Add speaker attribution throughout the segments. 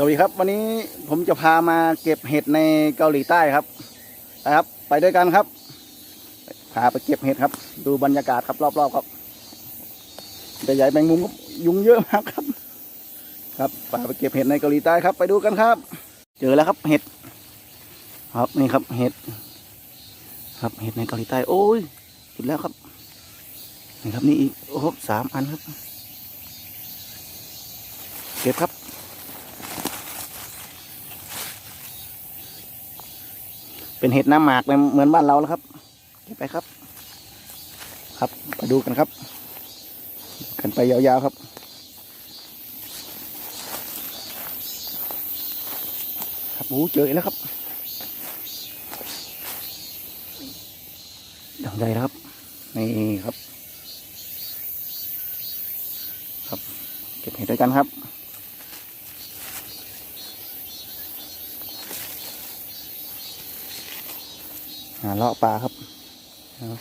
Speaker 1: สวัสดีครับ วันนี้ผมจะพามาเก็บเห็ดในเกาหลีใต้ครับนะครับ ไปด้วยกันครับพาไปเก็บเห็ดครับ ดูบรรยากาศครับรอบๆครับแต่ใหญ่แมงมุมยุงเยอะมากครับ ครับพาไปเก็บเห็ดในเกาหลีใต้ครับ ไปดูกันครับ เจอแล้วครับเห็ด ครับนี่ครับเห็ด ครับเห็ดในเกาหลีใต้โอ้ยจุดแล้วครับนี่ครับนี่อีกโอ้โหสามอันครับ เก็บครับ เป็นเห็ดน้ำหมากเหมือนบ้านเราแล้วครับเก็บไปครับ ครับไปดูกันครับ กันไปยาวๆครับครับโอ้เจออีกแล้วครับดังใจครับนี่ครับ ครับ เก็บเห็ดด้วยกันครับ หาเลาะปลาครับ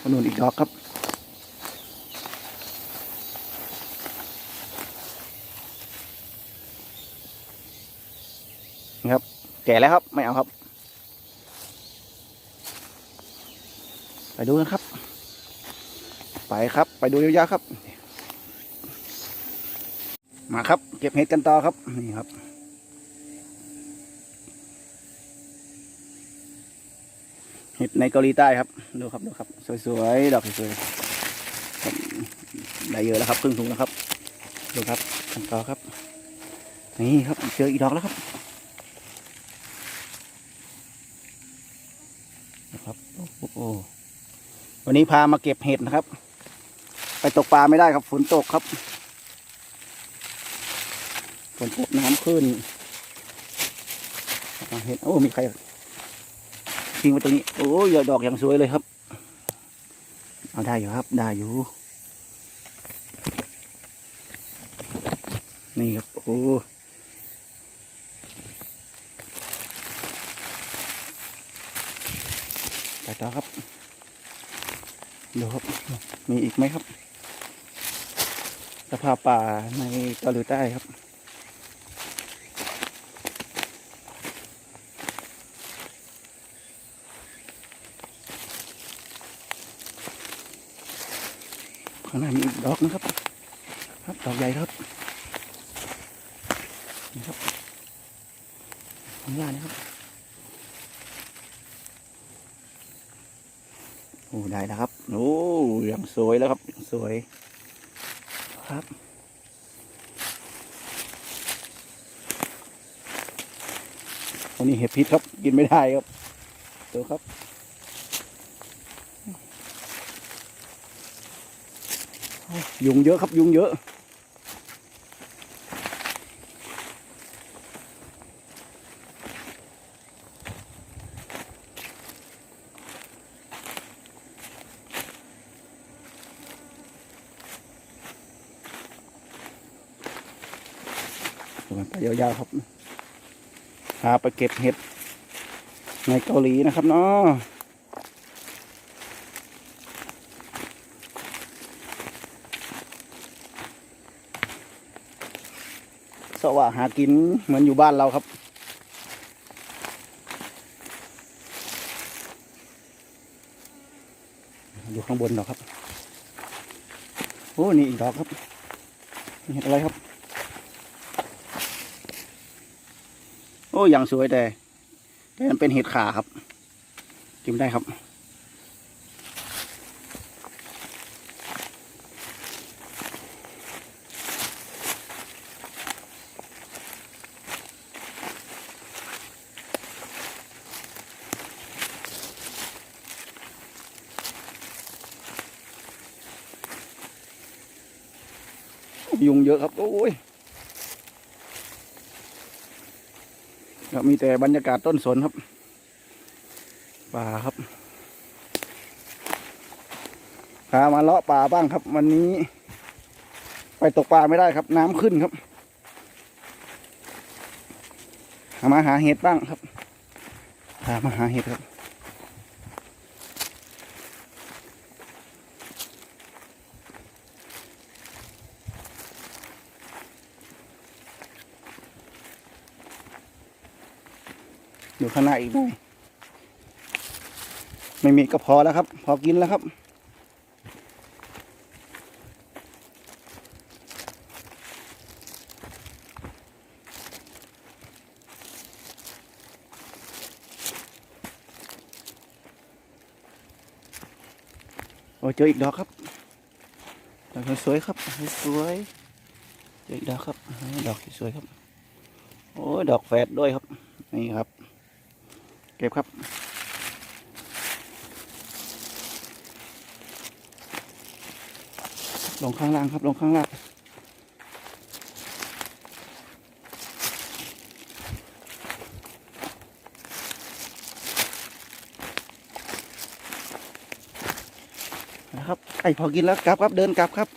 Speaker 1: ขนุนอีกดอกครับนะครับ แก่แล้วครับ ไม่เอาครับ ไปดูนะครับ ไปครับ ไปดูยาวๆครับ มาครับ เก็บเห็ดกันต่อครับ นี่ครับ เห็ดในเกาหลีใต้ครับดูครับดูครับสวยๆดอกสวยๆได้เยอะแล้วครับครึ่งถุงแล้วครับดูครับกันต่อครับ นี่ครับเจออีกดอกแล้วครับนะครับโอ้โหวันนี้พามาเก็บเห็ดนะครับ ไปตกปลาไม่ได้ครับ ฝนตกครับฝนตกน้ำขึ้นเอาเห็ดโอ้มีใคร ทิ้งไว้ตรงนี้ โอ้ยดอกอย่างสวยเลยครับ เอาได้อยู่ครับ ได้อยู่ นี่ครับ โอ้ไปต่อครับดูครับ มีอีกไหมครับสภาพป่าในเกาหลีใต้ครับางหน้ามีอีกดอกนะครับ ครับดอกใหญ่ครับนี่ครับข้างล่างนะครับโอ้ได้แล้วครับโอ้ยังสวยแล้วครับยังสวยครับวันนี้เห็ดพิษครับกินไม่ได้ครับดูครับ ยุงเยอะครับยุงเยอะ ไปยาวๆครับพาไปเก็บเห็ดในเกาหลีนะครับเนาะ ว่าหากินเหมือนอยู่บ้านเราครับ อยู่ข้างบนเราครับ โอ้ นี่อีกดอกครับนี่เห็ดอะไรครับ โอ้ยังสวยแต่แต่มันเป็นเห็ดขาครับ กินไม่ได้ครับ ยุงเยอะครับ โอ้ยครับมีแต่บรรยากาศต้นสนครับ ป่าครับพามาเลาะป่าบ้างครับ วันนี้ ไปตกปลาไม่ได้ครับ น้ำขึ้นครับหามาหาเห็ดบ้างครับหามาหาเห็ดครับ อยู่ข้างหน้าอีกหน่อยไม่มีก็พอแล้วครับ พอกินแล้วครับ โอ้เจออีกดอกครับดอกสวยครับสวยเจออีกดอกครับดอกสวยครับ โอ้ดอกแฝดด้วยครับ นี่ครับ เก็บครับ ลงข้างล่างครับ ลงข้างล่างนะครับไก่พอกินแล้วกลับครับเดินกลับครับ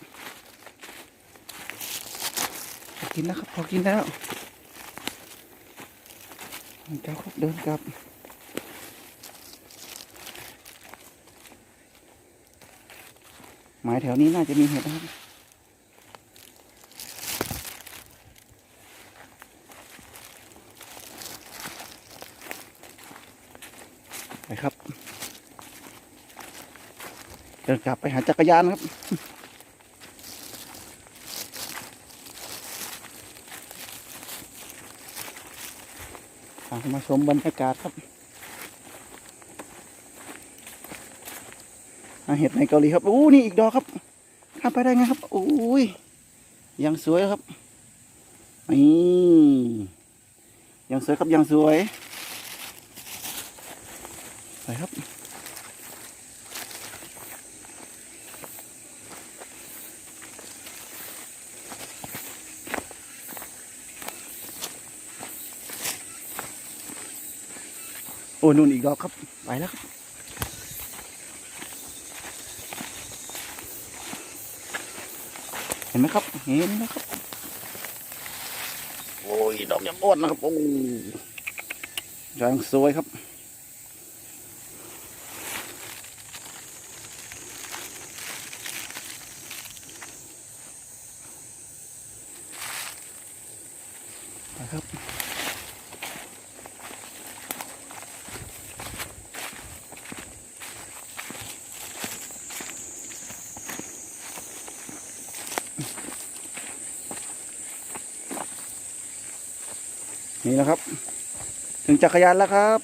Speaker 1: พอกินแล้วครับพอกินแล้วเดินกลับครับเดินกลับ มายแถวนี้น่าจะมีเห็ดนะครับ ไปครับ เดินกลับไปหาจักรยานครับมาชมบรรยากาศครับอา เห็ดในเกาหลีครับอู้นี่อีกดอกครับข้ามไปได้ไงครับอู้ยยังสวยครับนี่ยังสวยครับยังสวย ไปครับโอ้นู่นอีกดอกครับ ไปแล้วครับ เห็ นไหมครับ เห็นนะครับ โอ้ย ดอกยังอ้วนนะครับ โอ้ยางสวยครับไปครับ นี่นะครับ ถึงจักรยานแล้วครับ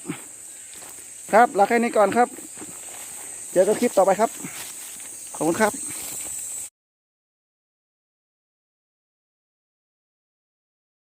Speaker 1: ครับลาแค่นี้ก่อนครับ เจอกันคลิปต่อไปครับ ขอบคุณครับ